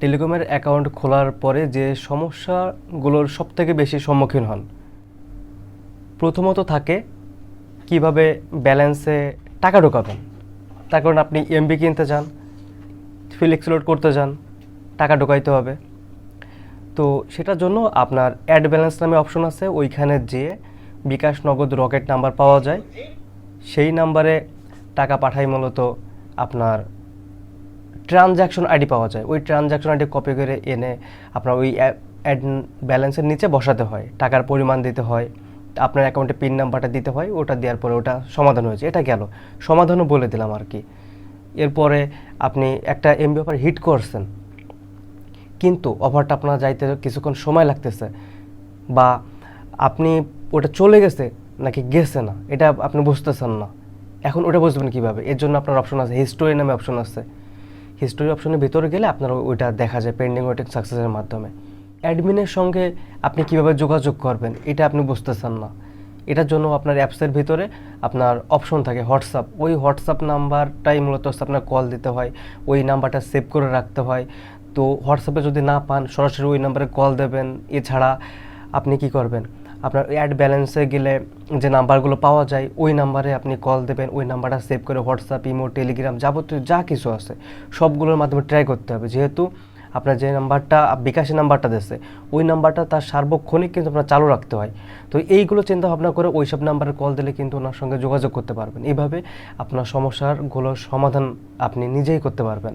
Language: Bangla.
টেলিকমের অ্যাকাউন্ট খোলার পরে যে সমস্যাগুলোর সবথেকে বেশি সম্মুখীন হন, প্রথমত থাকে কীভাবে ব্যালেন্সে টাকা ঢোকাবেন। তার কারণ আপনি এমবি কিনতে চান ফিলিক্স লোড করতে চান, টাকা ঢোকাইতে হবে। তো সেটার জন্য আপনার অ্যাড ব্যালেন্স নামে অপশন আছে, ওইখানে যেয়ে বিকাশ নগদ রকেট নাম্বার পাওয়া যায়। সেই নাম্বারে টাকা পাঠাই মূলত আপনার ট্রানজ্যাকশন আইডি পাওয়া যায়। ওই ট্রানজ্যাকশন আইডি কপি করে এনে আপনার ওই অ্যাড ব্যালেন্সের নিচে বসাতে হয়। টাকার পরিমাণ দিতে হয়। আপনার অ্যাকাউন্টে পিন নাম্বারটা দিতে হয়। ওটা দেওয়ার পরে ওটা সমাধান হয়েছে। এটা গেল। সমাধানও বলে দিলাম আর কি। এরপরে আপনি একটা এমবি অফার হিট করছেন। কিন্তু অফারটা আপনার যাইতে কিছুক্ষণ সময় লাগতেছে বা আপনি ওটা চলে গেছে নাকি গেছে না, এটা আপনি বুঝতেছেন না। এখন ওটা বুঝবেন কীভাবে? এর জন্য আপনার অপশন আছে। হিস্টোরি নামে অপশন আছে। হিস্টোরি অপশনের ভিতরে গেলে আপনার ওইটা দেখা যায় পেন্ডিং ওয়েটিং সাকসেসের মাধ্যমে। অ্যাডমিনের সঙ্গে আপনি কীভাবে যোগাযোগ করবেন, এটা আপনি বুঝতেছেন না। এটার জন্য আপনার অ্যাপসের ভিতরে আপনার অপশন থাকে হোয়াটসঅ্যাপ। ওই হোয়াটসঅ্যাপ নাম্বারটাই মূলত আপনার কল দিতে হয়, ওই নাম্বারটা সেভ করে রাখতে হয়। তো হোয়াটসঅ্যাপে যদি না পান, সরাসরি ওই নাম্বারে কল দেবেন। এছাড়া আপনি কি করবেন? আপনার অ্যাড ব্যালেন্সে গেলে যে নাম্বারগুলো পাওয়া যায়, ওই নাম্বারে আপনি কল দেবেন, ওই নাম্বারটা সেভ করে হোয়াটসঅ্যাপ ইমো টেলিগ্রাম যাবতীয় যা কিছু আছে, সবগুলোর মাধ্যমে ট্রাই করতে হবে। যেহেতু আপনার যে নাম্বারটা বিকাশি নাম্বারটা দিচ্ছে ওই নাম্বারটা তার সার্বক্ষণিক কিন্তু আপনার চালু রাখতে হয়। তো এইগুলো চিন্তা ভাবনা করে ওই সব নাম্বারে কল দিলে কিন্তু ওনার সঙ্গে যোগাযোগ করতে পারবেন। এইভাবে আপনার সমস্যারগুলোর সমাধান আপনি নিজেই করতে পারবেন।